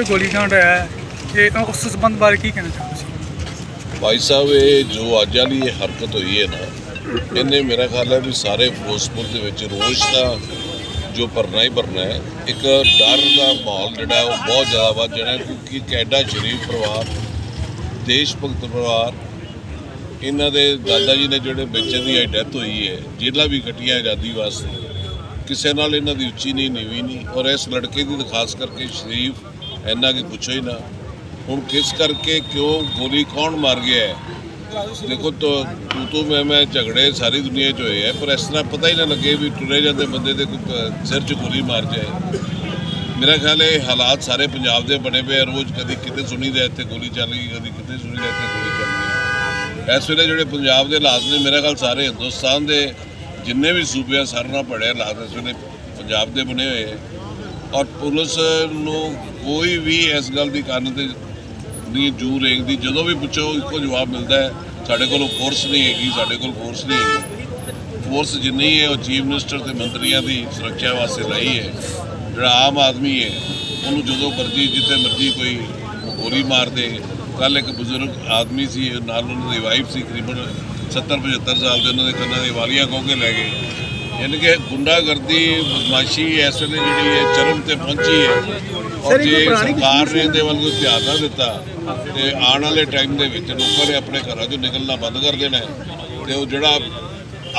ਜੋ ਗੋਲੀकांड ਹੋਇਆ ਹੈ, ਇਹ ਉਸ ਸੰਬੰਧ ਬਾਰੇ ਕੀ ਕਹਿਣਾ ਚਾਹੁੰਦੇ ਸੀ ਭਾਈ ਸਾਹਿਬ, ਇਹ ਜੋ ਅੱਜ ਵਾਲੀ ਇਹ ਹਰਕਤ ਹੋਈ ਹੈ ਨਾ, ਇਹਨੇ ਮੇਰਾ ਖਿਆਲ ਹੈ ਵੀ ਸਾਰੇ ਫਿਰੋਜ਼ਪੁਰ ਦੇ ਵਿੱਚ ਰੋਸ਼ ਦਾ ਜੋ ਭਰਨਾ ਹੀ ਭਰਨਾ ਹੈ, ਇੱਕ ਡਰ ਦਾ ਮਾਹੌਲ ਜਿਹੜਾ ਉਹ ਬਹੁਤ ਜ਼ਿਆਦਾ ਵੱਧ ਜਾਣਾ ਕਿਉਂਕਿ ਇੱਕ ਸ਼ਰੀਫ ਪਰਿਵਾਰ, ਦੇਸ਼ ਭਗਤ ਪਰਿਵਾਰ, ਇਹਨਾਂ ਦੇ ਦਾਦਾ ਜੀ ਨੇ ਜਿਹੜੇ ਬੱਚੇ ਦੀ ਡੈਥ ਹੋਈ ਹੈ, ਜੇਲ੍ਹਾਂ ਵੀ ਕੱਟੀਆਂ ਆਜ਼ਾਦੀ ਵਾਸਤੇ, ਕਿਸੇ ਨਾਲ ਇਹਨਾਂ ਦੀ ਉੱਚੀ ਨਹੀਂ, ਨੀਵੀਂ ਨਹੀਂ, ਔਰ ਇਸ ਲੜਕੇ ਦੀ ਖਾਸ ਕਰਕੇ ਸ਼ਰੀਫ ਇੰਨਾ ਕਿ ਪੁੱਛੋ ਹੀ ਨਾ। ਹੁਣ ਕਿਸ ਕਰਕੇ ਕਿਉਂ ਗੋਲੀ ਕੌਣ ਮਾਰ ਗਿਆ ਹੈ? ਦੇਖੋ ਤੋ ਤੂੰ ਤੂੰ, ਮੈਂ ਮੈਂ ਝਗੜੇ ਸਾਰੀ ਦੁਨੀਆ 'ਚ ਹੋਏ ਆ, ਪਰ ਇਸ ਤਰ੍ਹਾਂ ਪਤਾ ਹੀ ਨਾ ਲੱਗੇ ਵੀ ਟੁਰੇ ਜਾਂਦੇ ਬੰਦੇ ਦੇ ਕੋਈ ਸਿਰ 'ਚ ਗੋਲੀ ਮਾਰ ਜਾਏ। ਮੇਰਾ ਖਿਆਲ ਹੈ ਇਹ ਹਾਲਾਤ ਸਾਰੇ ਪੰਜਾਬ ਦੇ ਬਣੇ ਪਏ ਆ। ਰੋਜ਼ ਕਦੀ ਕਿਤੇ ਸੁਣੀ ਸੁਣੀਦਾ ਇੱਥੇ ਗੋਲੀ ਚੱਲ ਗਈ, ਕਦੀ ਕਿਤੇ ਸੁਣੀ ਸੁਣੀਦਾ ਇੱਥੇ ਗੋਲੀ ਚੱਲ ਗਈ। ਇਸ ਵੇਲੇ ਜਿਹੜੇ ਪੰਜਾਬ ਦੇ ਹਾਲਾਤ ਨੇ, ਮੇਰਾ ਖਿਆਲ ਸਾਰੇ ਹਿੰਦੁਸਤਾਨ ਦੇ ਜਿੰਨੇ ਵੀ ਸੂਬਿਆਂ ਸਰ ਨਾਲ ਪੜਿਆ ਹਾਲਾਤ ਇਸ ਵੇਲੇ ਪੰਜਾਬ ਦੇ ਬਣੇ ਹੋਏ ਆ। ਔਰ ਪੁਲਿਸ ਨੂੰ ਕੋਈ ਵੀ ਇਸ ਗੱਲ ਦੀ ਕੰਨ ਤੇ ਨਹੀਂ ਜੂ ਰੇਂਗਦੀ। ਜਦੋਂ ਵੀ ਪੁੱਛੋ, ਇੱਕੋ ਜਵਾਬ ਮਿਲਦਾ ਹੈ, ਸਾਡੇ ਕੋਲ ਫੋਰਸ ਨਹੀਂ ਹੈਗੀ, ਸਾਡੇ ਕੋਲ ਫੋਰਸ ਨਹੀਂ ਹੈਗੀ। ਫੋਰਸ ਜਿੰਨੀ ਹੈ, ਉਹ ਚੀਫ ਮਿਨਿਸਟਰ ਤੇ ਮੰਤਰੀਆਂ ਦੀ ਸੁਰੱਖਿਆ ਵਾਸਤੇ ਲਾਈ ਹੈ। ਜਿਹੜਾ ਆਮ ਆਦਮੀ ਹੈ, ਉਹਨੂੰ ਜਦੋਂ ਮਰਜ਼ੀ, ਜਿੱਥੇ ਮਰਜ਼ੀ ਕੋਈ ਗੋਲੀ ਮਾਰ ਦੇ। ਕੱਲ ਇੱਕ ਬਜ਼ੁਰਗ ਆਦਮੀ ਸੀ, ਨਾਲ ਉਹਨਾਂ ਦੀ ਵਾਈਫ ਸੀ, ਤਕਰੀਬਨ 70 75 ਸਾਲ ਦੇ, ਉਹਨਾਂ ਦੇ ਕੰਨਾਂ ਦੀ ਵਾਲੀਆਂ ਖੋਹ ਕੇ ਲੈ ਗਏ। ਯਾਨੀ ਕਿ ਗੁੰਡਾਗਰਦੀ ਬਦਮਾਸ਼ੀ ਇਸ ਵੇਲੇ ਜਿਹੜੀ ਹੈ ਚਰਮ ਤੇ ਪਹੁੰਚੀ ਹੈ। ਔਰ ਜੇ ਸਰਕਾਰ ਨੇ ਇਹਦੇ ਵੱਲ ਕੋਈ ਧਿਆਨ ਨਾ ਦਿੱਤਾ ਤੇ ਆਉਣ ਵਾਲੇ ਟਾਈਮ ਦੇ ਵਿੱਚ ਲੋਕਾਂ ਨੇ ਆਪਣੇ ਘਰਾਂ 'ਚੋਂ ਨਿਕਲਣਾ ਬੰਦ ਕਰ ਦੇਣਾ ਹੈ। ਤੇ ਉਹ ਜਿਹੜਾ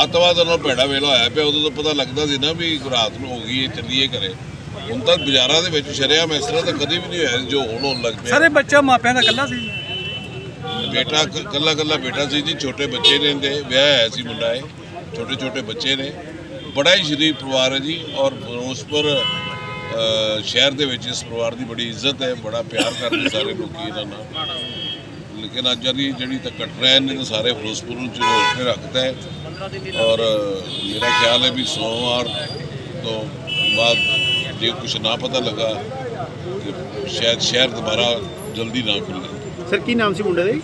ਅੱਤਵਾਦ ਨਾਲ ਭੈੜਾ ਵੇਲਾ ਹੋਇਆ ਪਿਆ ਉਦੋਂ ਤਾਂ ਪਤਾ ਲੱਗਦਾ ਸੀ ਨਾ ਵੀ ਰਾਤ ਨੂੰ ਹੋ ਗਈ ਹੈ ਚੱਲੀਏ ਘਰੇ। ਹੁਣ ਤਾਂ ਬਾਜ਼ਾਰਾਂ ਦੇ ਵਿੱਚ ਸ਼ਰੇਆਮ ਇਸ ਤਰ੍ਹਾਂ ਤਾਂ ਕਦੇ ਵੀ ਨਹੀਂ ਹੋਇਆ ਜੋ ਹੁਣ ਹੋਣ ਲੱਗ ਪਿਆ। ਸਾਰੇ ਬੱਚਾ ਮਾਪਿਆਂ ਦਾ ਇਕੱਲਾ ਸੀ? ਬੇਟਾ ਕੱਲਾ ਕੱਲਾ ਬੇਟਾ ਸੀ ਜੀ ਛੋਟੇ ਬੱਚੇ ਨੇ ਇਹਦੇ ਵਿਆਹ ਹੋਇਆ ਸੀ ਮੁੰਡਾ ਇਹ ਛੋਟੇ ਛੋਟੇ ਬੱਚੇ ਨੇ। ਬੜਾ ਹੀ ਸ਼ਰੀਫ ਪਰਿਵਾਰ ਹੈ ਜੀ ਔਰ ਫਿਰੋਜ਼ਪੁਰ ਸ਼ਹਿਰ ਦੇ ਵਿੱਚ ਇਸ ਪਰਿਵਾਰ ਦੀ ਬੜੀ ਇੱਜ਼ਤ ਹੈ, ਬੜਾ ਪਿਆਰ ਕਰਦੇ ਸਾਰੇ ਲੋਕੀ ਇਹਨਾਂ ਨਾਲ। ਲੇਕਿਨ ਅੱਜ ਵਾਲੀ ਜਿਹੜੀ ਤਾਂ ਘਟਨਾ ਹੈ ਇਹਨੇ ਤਾਂ ਸਾਰੇ ਫਿਰੋਜ਼ਪੁਰ ਨੂੰ ਝੋਲ ਕੇ ਰੱਖਦਾ ਹੈ। ਔਰ, ਮੇਰਾ ਖਿਆਲ ਹੈ ਵੀ ਸੋਮਵਾਰ ਤੋਂ ਬਾਅਦ ਜੇ ਕੁਝ ਨਾ ਪਤਾ ਲੱਗਾ ਕਿ ਸ਼ਾਇਦ ਸ਼ਹਿਰ ਦੁਬਾਰਾ ਜਲਦੀ ਨਾ ਖੁੱਲੇ ਸਰ, ਕੀ ਨਾਮ ਸੀ ਮੁੰਡੇ ਦਾ ਜੀ?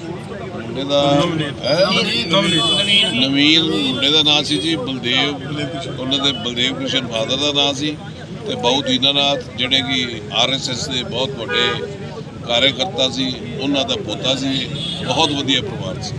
ਮੁੰਡੇ ਦਾ? ਨਵੀਨ ਮੁੰਡੇ ਦਾ ਨਾਂ ਸੀ ਜੀ ਬਲਦੇਵ। ਉਹਨਾਂ ਦੇ ਬਲਦੇਵ ਕ੍ਰਿਸ਼ਨ ਫਾਦਰ ਦਾ ਨਾਂ ਸੀ ਤੇ ਬਹੁ ਦੀਨਾਨਾਥ ਜਿਹੜੇ ਕਿ ਆਰਐਸਐਸ ਦੇ ਬਹੁਤ ਵੱਡੇ ਕਾਰਜਕਰਤਾ ਸੀ ਉਹਨਾਂ ਦਾ ਪੋਤਾ ਸੀ। ਬਹੁਤ ਵਧੀਆ ਪਰਿਵਾਰ ਸੀ।